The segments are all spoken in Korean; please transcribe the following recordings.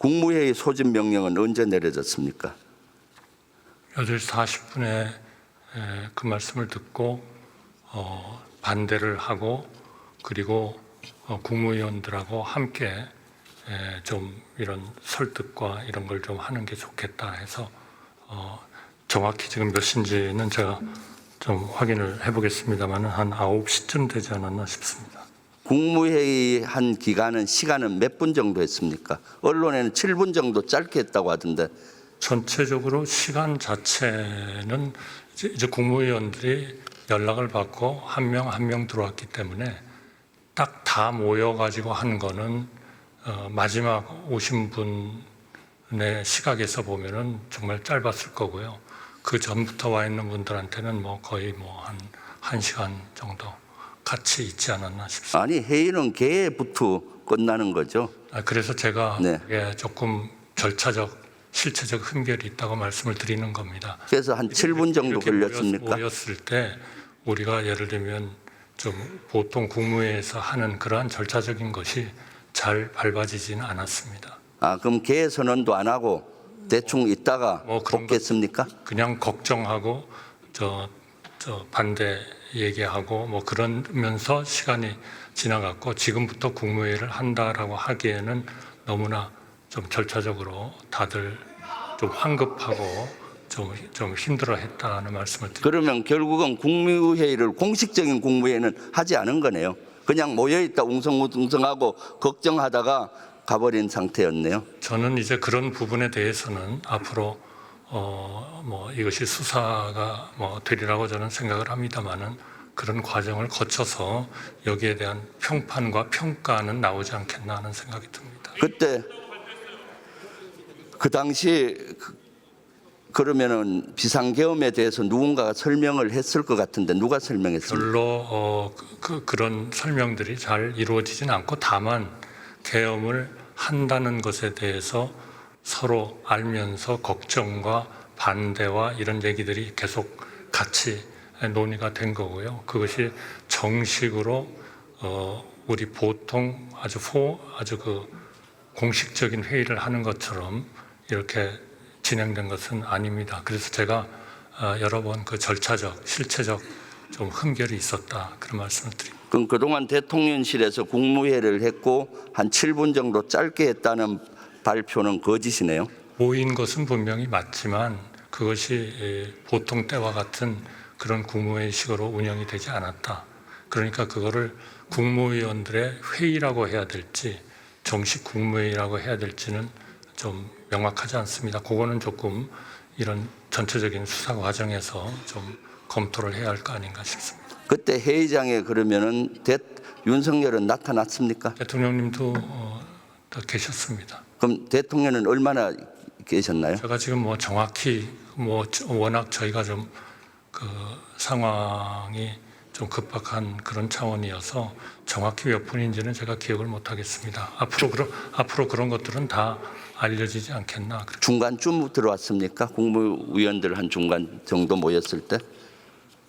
국무회의 소집 명령은 언제 내려졌습니까? 8시 40분에 그 말씀을 듣고 어, 반대를 하고 그리고 어, 국무위원들하고 함께 에, 좀 이런 설득과 이런 걸 좀 하는 게 좋겠다 해서 어, 정확히 지금 몇 시인지는 제가 좀 확인을 해보겠습니다만 한 9시쯤 되지 않았나 싶습니다. 국무회의 한 기간은 시간은 몇 분 정도 했습니까? 언론에는 7분 정도 짧게 했다고 하던데 전체적으로 시간 자체는 이제, 이제 국무위원들이 연락을 받고 한 명 한 명 들어왔기 때문에 딱 다 모여가지고 한 거는 어, 마지막 오신 분의 시각에서 보면은 정말 짧았을 거고요. 그 전부터 와 있는 분들한테는 뭐 거의 뭐 한 한 시간 정도 같이 있지 않았나 싶습니다. 아니 회의는 개부터 끝나는 거죠. 아, 그래서 제가 네. 예, 조금 절차적 실체적 흠결이 있다고 말씀을 드리는 겁니다. 그래서 한 7분 정도 이렇게 걸렸습니까? 모였, 을 때 우리가 예를 들면 좀 보통 국무회에서 하는 그러한 절차적인 것이 잘 밟아지지는 않았습니다. 아 그럼 개 선언도 안 하고 대충 있다가 뭐 그런 복겠습니까? 그냥 걱정하고 저, 저 반대 얘기하고 뭐 그러면서 시간이 지나갔고 지금부터 국무회의를 한다라고 하기에는 너무나 좀 절차적으로 다들 좀 황급하고 좀, 좀 힘들어 했다는 말씀을 드립니다. 그러면 결국은 국무회의를 공식적인 국무회의는 하지 않은 거네요. 그냥 모여 있다 웅성웅성하고 걱정하다가 가버린 상태였네요. 저는 이제 그런 부분에 대해서는 앞으로 어, 뭐 이것이 수사가 뭐 되리라고 저는 생각을 합니다만은 그런 과정을 거쳐서 여기에 대한 평판과 평가는 나오지 않겠나 하는 생각이 듭니다. 그때 그 당시 그- 그러면은 비상계엄에 대해서 누군가가 설명을 했을 것 같은데 누가 설명했습니까? 별로 어, 그, 그, 런 설명들이 잘 이루어지지는 않고 다만 계엄을 한다는 것에 대해서 서로 알면서 걱정과 반대와 이런 얘기들이 계속 같이 논의가 된 거고요. 그것이 정식으로 어, 우리 보통 아주 포 아주 그 공식적인 회의를 하는 것처럼 이렇게 진행된 것은 아닙니다. 그래서 제가 어, 여러 번 그 절차적, 실체적 좀 흠결이 있었다 그런 말씀을 드립니다. 그럼 그동안 대통령실에서 국무회의를 했고 한 7분 정도 짧게 했다는 발표는 거짓이네요. 모인 것은 분명히 맞지만 그것이 에, 보통 때와 같은 그런 국무회의 식으로 운영이 되지 않았다. 그러니까 그거를 국무위원들의 회의라고 해야 될지 정식 국무회의라고 해야 될지는 좀 명확하지 않습니다. 그거는 조금 이런 전체적인 수사 과정에서 좀 검토를 해야 할 거 아닌가 싶습니다. 그때 회의장에 그러면은 대, 윤석열은 나타났습니까? 대통령님도 어, 또 계셨습니다. 그럼 대통령은 얼마나 계셨나요? 제가 지금 뭐 정확히 뭐 저- 워낙 저희가 좀 그 상황이 좀 급박한 그런 차원이어서 정확히 몇 분인지는 제가 기억을 못 하겠습니다. 앞으로 그런 앞으로 그런 것들은 다 알려지지 않겠나. 중간쯤 들어왔습니까? 국무위원들 한 중간 정도 모였을 때?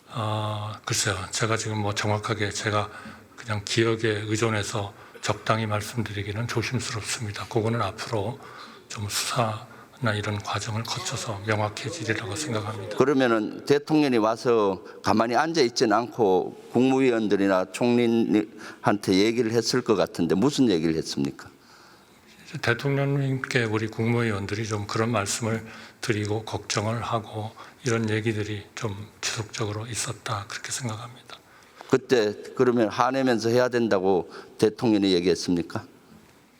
아 글쎄요, 제가 지금 뭐 정확하게 제가 그냥 기억에 의존해서 적당히 말씀드리기는 조심스럽습니다. 그거는 앞으로 좀 수사 나 이런 과정을 거쳐서 명확해지리라고 생각합니다. 그러면은 대통령이 와서 가만히 앉아 있지는 않고 국무위원들이나 총리한테 얘기를 했을 것 같은데 무슨 얘기를 했습니까? 대통령님께 우리 국무위원들이 좀 그런 말씀을 드리고 걱정을 하고 이런 얘기들이 좀 지속적으로 있었다 그렇게 생각합니다. 그때 그러면 화내면서 해야 된다고 대통령이 얘기했습니까?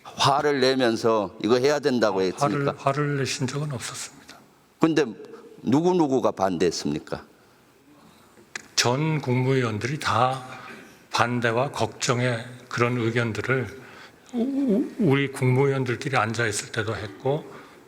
화를 내면서 이거 해야 된다고 화를 했습니까? 화를 내신 적은 없었습니다. 근데 누구 누구가 반대했습니까? 전 국무위원들이 다 반대와 걱정의 그런 의견들을 우리 국무위원들끼리 앉아 있을 때도 했고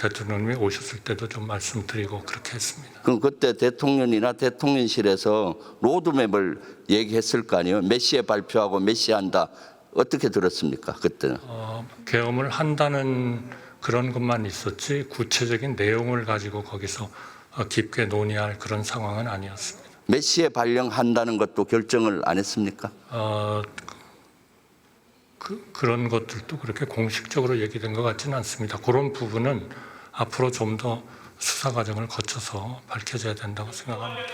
대통령님이 오셨을 때도 좀 말씀드리고 그렇게 했습니다. 그럼 그때 대통령이나 대통령실에서 로드맵을 얘기했을 거 아니에요? 몇 시에 발표하고 몇 시에 한다. 어떻게 들었습니까? 그때는. 어, 계엄을 한다는 그런 것만 있었지 구체적인 내용을 가지고 거기서 어, 깊게 논의할 그런 상황은 아니었습니다. 몇 시에 발령한다는 것도 결정을 안 했습니까? 어, 그, 그런 것들도 그렇게 공식적으로 얘기된 것 같지는 않습니다. 그런 부분은 앞으로 좀 더 수사 과정을 거쳐서 밝혀져야 된다고 생각합니다.